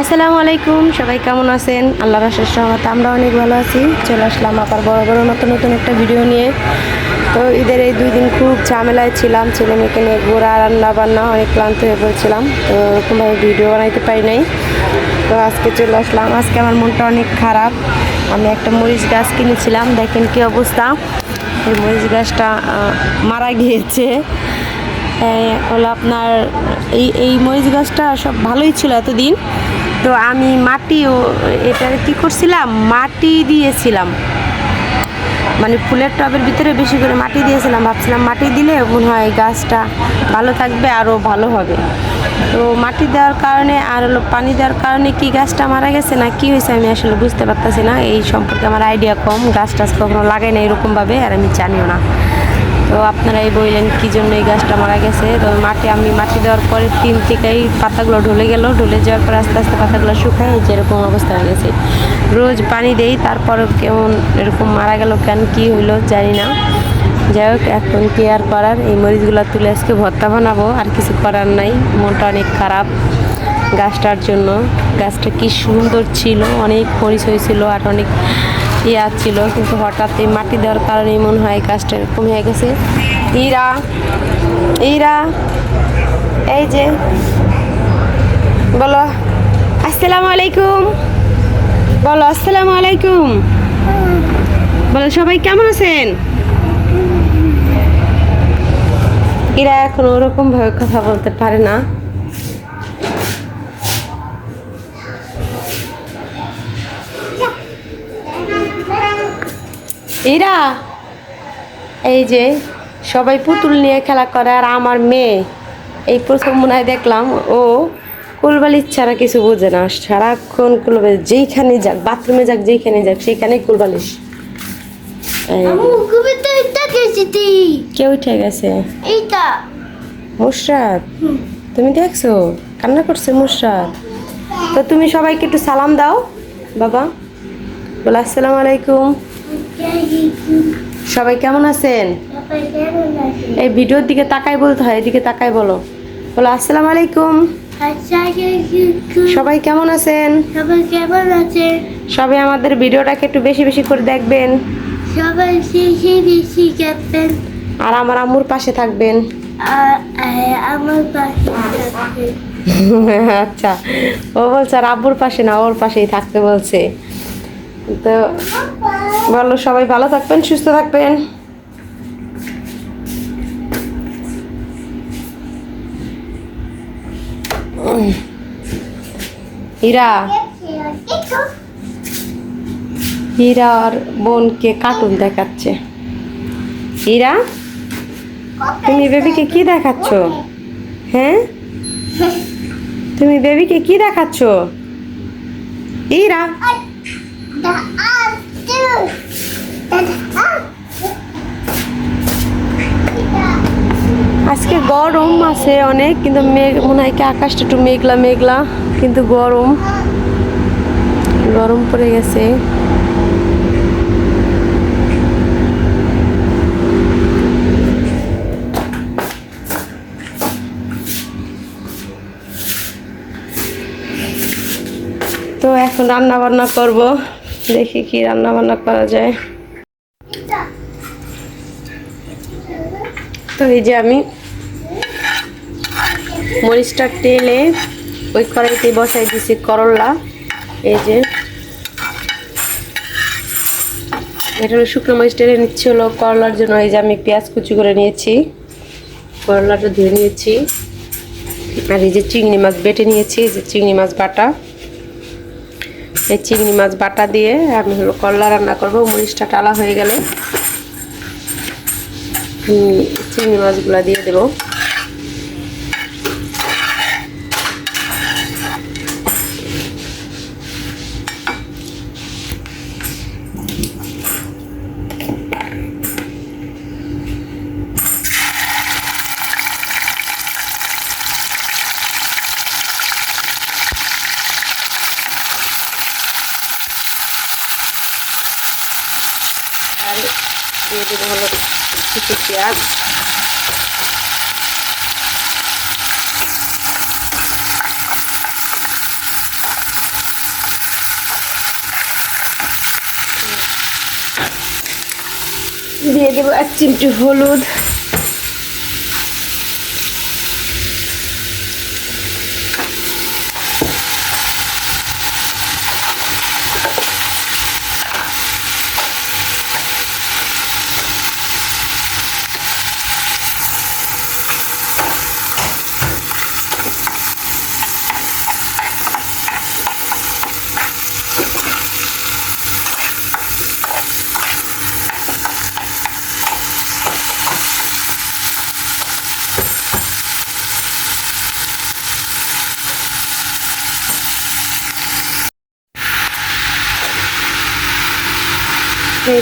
আসসালামু আলাইকুম, সবাই কেমন আছেন? আল্লাহ রাশের সহমত আমরা অনেক ভালো আছি। চলে আসলাম আবার বড় বড় নতুন নতুন একটা ভিডিও নিয়ে। তো ঈদের এই দুই দিন খুব ঝামেলায় ছিলাম ছেলে মেয়েকে নিয়ে ঘোরা রান্না বান্না অনেক ক্লান্ত হয়ে পড়েছিলাম। তো ওরকমভাবে ভিডিও বানাইতে পারি নাই। তো আজকে চলে আসলাম। আজকে আমার মনটা অনেক খারাপ। আমি একটা মরিচ গাছ কিনেছিলাম, দেখেন কি অবস্থা। এই মরিচ গাছটা মারা গিয়েছে। হলো আপনার, এই এই মরিচ গাছটা সব ভালোই ছিল এতদিন। তো আমি মাটিও এটা কি করছিলাম? মাটি দিয়েছিলাম। মানে ফুলের টবের ভিতরে বেশি করে মাটি দিয়েছিলাম। ভাবছিলাম মাটি দিলে মনে হয় গাছটা ভালো থাকবে, আরও ভালো হবে। তো মাটি দেওয়ার কারণে আর হলো পানি দেওয়ার কারণে কি গাছটা মারা গেছে না কি হয়েছে আমি আসলে বুঝতে পারতেছি না। এই সম্পর্কে আমার আইডিয়া কম গাছ টাছ কখনো লাগাই না এরকমভাবে, আর আমি জানিও না। তো আপনারা এই বললেন কী জন্য এই গাছটা মারা গেছে? তো মাটি আমি মাটি দেওয়ার পরে তিন থেকেই পাতাগুলো ঢলে গেল। ঢলে যাওয়ার পর আস্তে আস্তে পাতাগুলো শুকায়, এই যে এরকম অবস্থা হয়ে গেছে। রোজ পানি দেই, তারপর কেমন এরকম মারা গেল কেন, কী হইল জানি না। যাই হোক, এখন কি আর করার, এই মরিচগুলো তুলে আজকে ভর্তা বানাবো, আর কিছু করার নাই। মনটা অনেক খারাপ গাছটার জন্য। গাছটা কি সুন্দর ছিল, অনেক মরিচ হয়েছিল, আর অনেক ইয়া ছিল, কিন্তু হঠাৎ এই মাটি দেওয়ার কারণে মনে হয় কাজটা এরকম হয়ে গেছে। ইরা ইরা, এই যে, বলো, আসসালামু আলাইকুম, বলো, আসসালামু আলাইকুম, বলো, সবাই কেমন আছেন? এরা এখন ওরকম ভাবে কথা বলতে পারে না। এরা এই যে সবাই পুতুল নিয়ে খেলা করে আর আমার মেয়ে। এই প্রথম মনে হয় দেখলাম ও কুলবালির ছাড়া কিছু বোঝে না। সারাক্ষণ কুলবালিশ যেইখানে যাক বাথরুমে যাক যেইখানে যাক সেইখানেই কুলবালিশ এই, আমু কবিতা কে উঠে গেছে? এইটা। মুশরাত তুমি দেখছ? কান্না করছে মুশরাত। তো তুমি সবাইকে একটু সালাম দাও বাবা। বলো আসসালামু আলাইকুম। সবাই কেমন আছেন? এই ভিডিওর দিকে তাকাই বলতে হয়, এদিকে তাকাই বলো। বলো, আসসালামু আলাইকুম। সবাই কেমন আছেন? সবাই আমাদের ভিডিওটাকে একটু বেশি বেশি করে দেখবেন। সবাই আর আমার আম্মুর পাশে থাকবেন। আচ্ছা ও বলছে আর আব্বুর পাশে না, ওর পাশেই থাকতে বলছে। তো বলো সবাই ভালো থাকবেন, সুস্থ থাকবেন। হীরা হীরা আর বোনকে কার্টুন দেখাচ্ছে। হীরা তুমি বেবিকে কি দেখাচ্ছ? হ্যাঁ? তুমি বেবিকে কি দেখাচ্ছ? ইরা। আজকে গরম আছে অনেক, কিন্তু মেঘ, মনে হয় কি আকাশটা একটু মেঘলা মেঘলা, কিন্তু গরম। গরম পড়ে গেছে। তো এখন রান্না বান্না করব। দেখি কি রান্না বান্না করা যায়। তো এই যে আমি মরিচটা টেলে ওই কড়াইতে বসাই দিছি করলা। এই যে এটা হলো শুকনো মরিচ টেলে নিচ্ছি হলো করলার জন্য। এই যে আমি পেঁয়াজ কুচি করে নিয়েছি। করলাটা ধুয়ে নিয়েছি। আর এই যে চিংড়ি মাছ বেটে নিয়েছি। এই যে চিংড়ি মাছ বাটা। এই চিংড়ি মাছ বাটা দিয়ে আমি হলো করলা রান্না করব। মরিচটা টালা হয়ে গেলে চিংড়ি মাছগুলো দিয়ে দেবো। এক দিয়ে দেবো এক চিমটি হলুদ।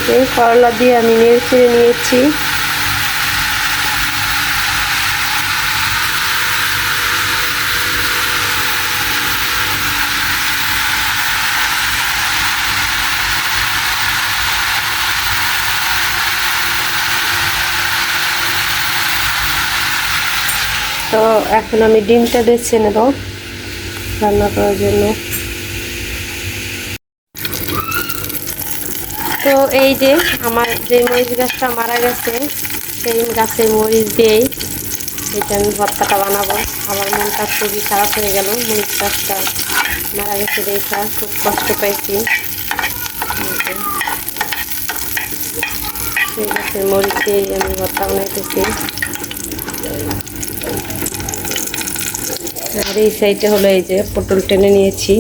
যে করলা দিয়ে আমি নেড়ে ছেড়ে নিয়েছি। তো এখন আমি ডিমটা বেছে নেব রান্না করার জন্য। তো এই যে আমার যে মরিচ গাছটা মারা গেছে, সেই গাছের মরিচ দিয়েই এটা আমি ভর্তাটা বানাবো। আমার মনটা খুবই খারাপ হয়ে গেল, মরিচ গাছটা মারা গেছে দেখা খুব কষ্ট পাইছি। সেই গাছের মরিচ দিয়েই আমি ভর্তা বানাইতেছি। আর এই সাইডে হলো এই যে পটল টেনে নিয়েছি।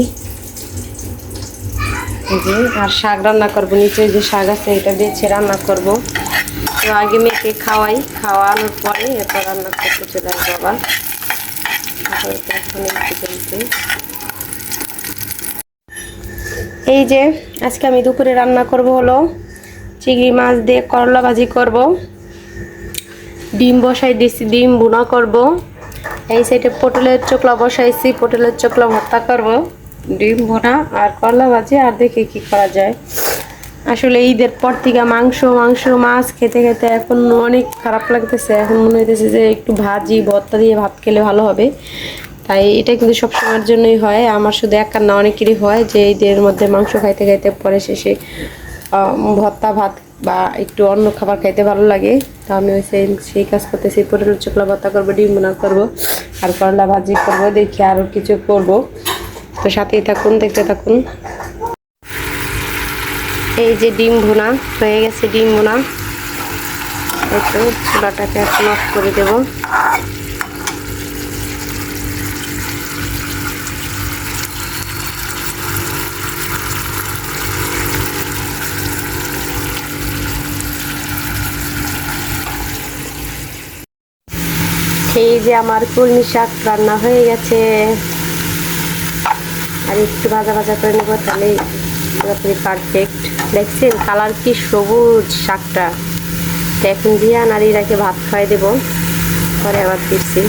যে, আর শাক রান্না করব, নিচে যে শাক আছে, এটা দিয়েছে রান্না করব। তো আগে মেয়েকে খাওয়াই, খাওয়ানোর পরে এরপর রান্না করতে চলে আসব আবার। এই যে আজকে আমি দুপুরে রান্না করব হলো চিংড়ি মাছ দিয়ে করলা ভাজি করব। ডিম বসাই দিয়েছি ডিম বুনা করব। এই সাইডে পটলের চোকলা বসাইছি, পটলের চোকলা ভর্তা করব। ডিম ভোনা আর করলা ভাজি, আর দেখে কি করা যায়। আসলে ঈদের পর থেকে মাংস মাংস, মাছ খেতে খেতে এখন অনেক খারাপ লাগতেছে। এখন মনে হইতেছে যে একটু ভাজি, ভর্তা দিয়ে ভাত খেলে ভালো হবে। তাই এটা কিন্তু সব সময়ের জন্যই হয়। আমার শুধু এক না অনেকেরই হয় যে ঈদের মধ্যে মাংস খাইতে খাইতে পরে শেষে ভর্তা, ভাত বা একটু অন্য খাবার খাইতে ভালো লাগে। তো আমি ওই সেই সেই কাজ করতেছি, পটল চোখলা ভর্তা করব, ডিম বোনা করব, আর করলা ভাজি করব, দেখি আরও কিছু করব। তো সাথেই থাকুন, দেখতে থাকুন। এই যে ডিম ভুনা, হয়ে গেছে ডিম ভুনা। একটু চুলাটাকে এখন অফ করে দেব। এই যে আমার কলমি শাক রান্না হয়ে গেছে। আর একটু ভাজা ভাজা করে নেব, তাহলে পুরোপুরি পারফেক্ট দেখছেন কালার কি সবুজ শাকটা। তো এখন দিয়ে নারীরাকে ভাত খাওয়াই দেবো, পরে আবার ফিরছি।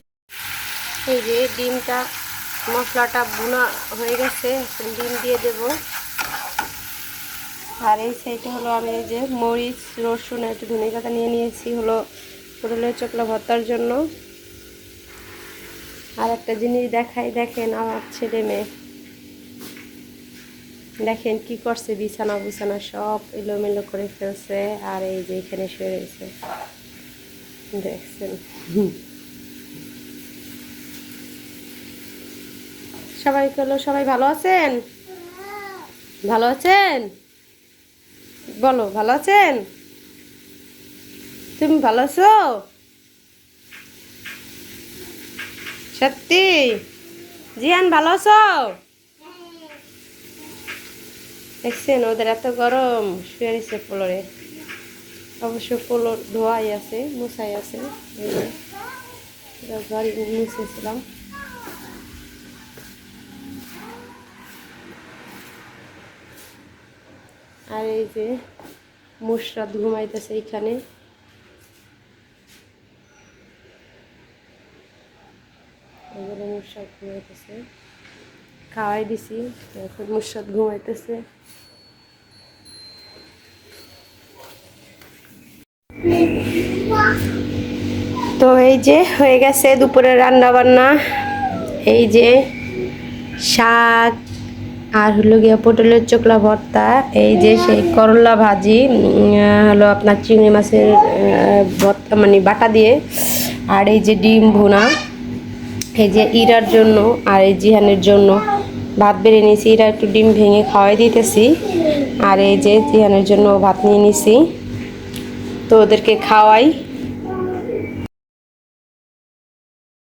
এই যে ডিমটা, মশলাটা বোনা হয়ে গেছে ডিম দিয়ে দেব। আর এই সাইডে হলো আমি এই যে মরিচ, রসুন একটু ধনে পাতা নিয়ে নিয়েছি, হলো পটলের চকলা ভর্তার জন্য। আর একটা জিনিস দেখাই, দেখেন আমার ছেলে মেয়ে। দেখেন কি করছে, বিছানা বিছানা সব এলোমেলো করে ফেলছে আর এই যে এখানে শুয়ে রয়েছে। দেখছেন? সবাই চলো সবাই ভালো আছেন? ভালো আছেন? বলো, ভালো আছেন? তুমি ভালো আছো? সত্যি? জিয়ান, ভালো আছো? দেখছেন, ওদের এত গরম, শুয়ে রয়েছে ফ্লোরে। অবশ্য ফ্লোর ধোয়াই আছে, মুছাই আছে। মুছেছিলাম। আর এই যে, মুশরাত ঘুমাইতেছে এইখানে। মুশরাত ঘুমাইতেছে। খাওয়াই দিছি এখন মুশরাত ঘুমাইতেছে। তো এই যে হয়ে গেছে দুপুরে রান্না বান্না এই যে শাক আর হলো গিয়া পটলের চোকলা ভর্তা, এই যে সেই করলা ভাজি হলো আপনার চিংড়ি মাছের ভর্তা মানে বাটা দিয়ে, আর এই যে ডিম ভুনা, এই যে ইরার জন্য আর এই জিহানের জন্য। ভাত বেড়ে নিয়েছি, এটা একটু ডিম ভেঙে খাওয়াই দিতেছি। আর এই যে জিহানের জন্য ভাত নিয়ে নিছি, তো ওদেরকে খাওয়াই।